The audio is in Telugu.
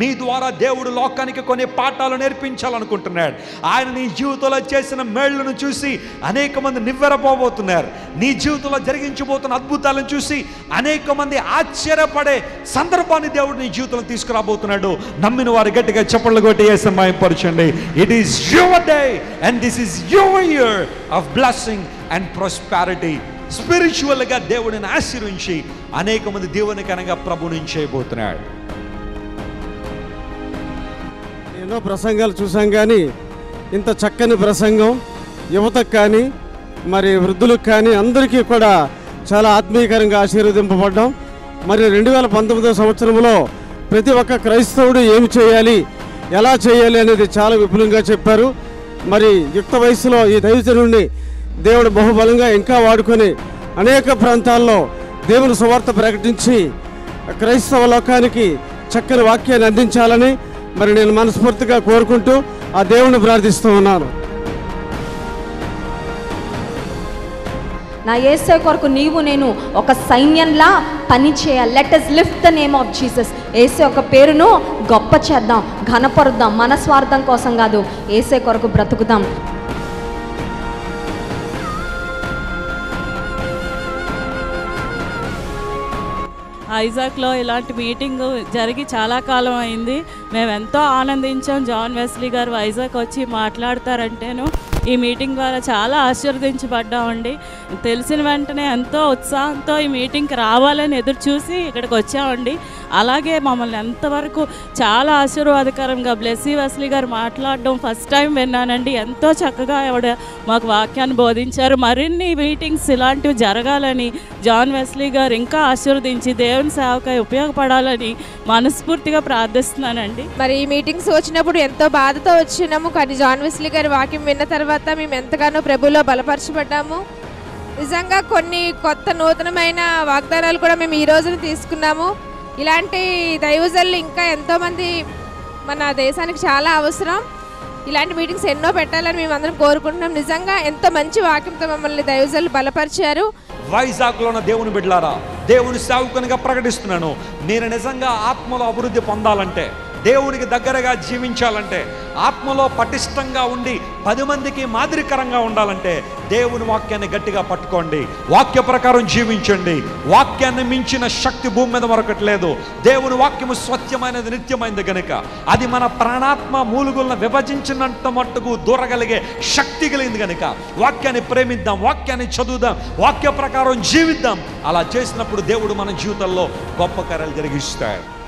నీ ద్వారా దేవుడు లోకానికి కొన్ని పాఠాలు నేర్పించాలనుకుంటున్నాడు. ఆయన నీ జీవితంలో చేసిన మేళ్ళను చూసి అనేక మంది నివ్వెరపోబోతున్నారు. నీ జీవితంలో జరిగించబోతున్న అద్భుతాలను చూసి అనేక మంది ఆశ్చర్యపడే సందర్భాన్ని దేవుడు నీ జీవితంలో తీసుకురాబోతున్నాడు. నమ్మిన వారు గట్టిగా చప్పట్లు కొట్టి వేసే మాయపరచండి it is your day and this is your year of blessing and prosperity స్పిరిచువల్గా దేవుడిని ఆశీర్వించి అనేక మంది దేవునికరంగా ప్రభుని చేయబోతున్నాడు. ఎన్నో ప్రసంగాలు చూసాం కానీ ఇంత చక్కని ప్రసంగం యువతకు కానీ మరి వృద్ధులకు కానీ అందరికీ కూడా చాలా ఆత్మీయకరంగా ఆశీర్వదింపబడ్డాం. మరి రెండు వేల పంతొమ్మిదో సంవత్సరంలో ప్రతి ఒక్క క్రైస్తవుడు ఏమి చేయాలి ఎలా చేయాలి అనేది చాలా విపులంగా చెప్పారు. మరి యుక్త వయసులో ఈ దైవజనుడిని దేవుడు బహుబలంగా ఇంకా వాడుకొని అనేక ప్రాంతాల్లో దేవుని సువార్త ప్రకటించి క్రైస్తవ లోకానికి చక్కని వాక్యాన్ని అందించాలని మరి నేను మనస్ఫూర్తిగా కోరుకుంటూ ఆ దేవుని ప్రార్థిస్తూ ఉన్నాను. నా ఏసే కొరకు నీవు నేను ఒక సైన్యంలా పని చేయాలి let us lift the name of Jesus ఏసే ఒక పేరును గొప్ప చేద్దాం ఘనపరుద్దాం మన స్వార్థం కోసం కాదు. ఏసే కొరకు బ్రతుకుదాం. ఐజాక్లో ఇలాంటి మీటింగ్ జరిగి చాలా కాలం అయింది. మేము ఎంతో ఆనందించాం. జాన్ వెస్లీ గారు వైజాగ్ వచ్చి మాట్లాడతారంటేను. ఈ మీటింగ్ ద్వారా చాలా ఆశీర్వదించబడ్డామండి. తెలిసిన వెంటనే ఎంతో ఉత్సాహంతో ఈ మీటింగ్కి రావాలని ఎదురు చూసి ఇక్కడికి వచ్చామండి. అలాగే మమ్మల్ని ఎంతవరకు చాలా ఆశీర్వాదకరంగా బ్లెస్సీ వెస్లీ గారు మాట్లాడడం ఫస్ట్ టైం విన్నానండి. ఎంతో చక్కగా ఆవిడ మాకు వాక్యాన్ని బోధించారు. మరిన్ని మీటింగ్స్ ఇలాంటివి జరగాలని జాన్ వెస్లీ గారు ఇంకా ఆశీర్వదించి దేవుని సేవకై ఉపయోగపడాలని మనస్ఫూర్తిగా ప్రార్థిస్తున్నానండి. మరి ఈ మీటింగ్స్ వచ్చినప్పుడు ఎంతో బాధతో వచ్చినాము. కానీ జాన్ వెస్లీ గారి వాక్యం విన్న తర్వాత మేము ఎంతగానో ప్రభులో బలపరచబడ్డాము. నిజంగా కొన్ని కొత్త నూతనమైన వాగ్దానాలు కూడా మేము ఈ రోజున తీసుకున్నాము. ఇలాంటి దైవజల్లు ఇంకా ఎంతోమంది మన దేశానికి చాలా అవసరం. ఇలాంటి మీటింగ్స్ ఎన్నో పెట్టాలని మేము అందరం కోరుకుంటున్నాం. నిజంగా ఎంతో మంచి వాక్యంతో మమ్మల్ని దైవజల్లు బలపరిచారు. వైజాగ్లో ఉన్న దేవుని బిడ్డలారా దేవుని సేవకునిగా ప్రకటిస్తున్నాను. నేను నిజంగా ఆత్మలో అభివృద్ధి పొందాలంటే దేవునికి దగ్గరగా జీవించాలంటే ఆత్మలో పటిష్టంగా ఉండి పది మందికి మాదిరికరంగా ఉండాలంటే దేవుని వాక్యాన్ని గట్టిగా పట్టుకోండి. వాక్య ప్రకారం జీవించండి. వాక్యాన్ని మించిన శక్తి భూమి మీద మరొకటి లేదు. దేవుని వాక్యము స్వచ్ఛమైనది నిత్యమైనది గనుక అది మన ప్రాణాత్మ మూలుగులను విభజించినంత మట్టుకు దూరగలిగే శక్తి కలిగింది గనుక వాక్యాన్ని ప్రేమిద్దాం వాక్యాన్ని చదువుదాం వాక్య ప్రకారం జీవిద్దాం. అలా చేసినప్పుడు దేవుడు మన జీవితంలో గొప్ప కార్యాలు జరిగిస్తాడు.